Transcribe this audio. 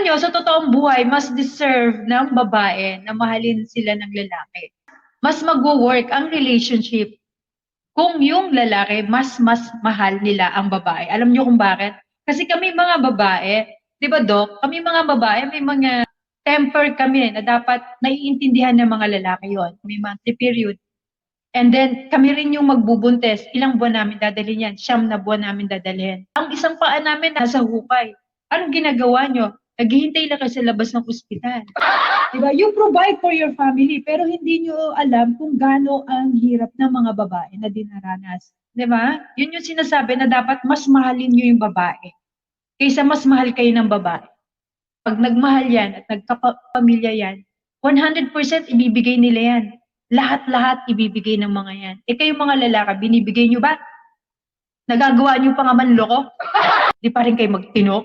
Alam nyo, sa totoong buhay, mas deserve ng babae na mahalin sila ng lalaki. Mas mag-work ang relationship kung yung lalaki mas mas mahal nila ang babae. Alam nyo kung bakit? Kasi kami mga babae, di ba Dok? Kami mga babae, may mga temper kami na dapat naiintindihan ng mga lalaki yon. May monthly period. And then, kami rin yung magbubuntes. Ilang buwan namin dadalhin yan? Siyam na buwan namin dadalhin. Ang isang paa namin nasa hukay. Anong ginagawa nyo? Naghihintay lang kayo sa labas ng ospital. Diba? You provide for your family, pero hindi nyo alam kung gaano ang hirap ng mga babae na dinaranas. Diba? Yun yung sinasabi na dapat mas mahalin nyo yung babae. Kaysa mas mahal kayo ng babae. Pag nagmahal yan at nagkapamilya yan, 100% ibibigay nila yan. Lahat-lahat ibibigay ng mga yan. E kayo mga lalaki, binibigay nyo ba? Nagagawa nyo pa nga manloko? Di pa rin kayo magtinok?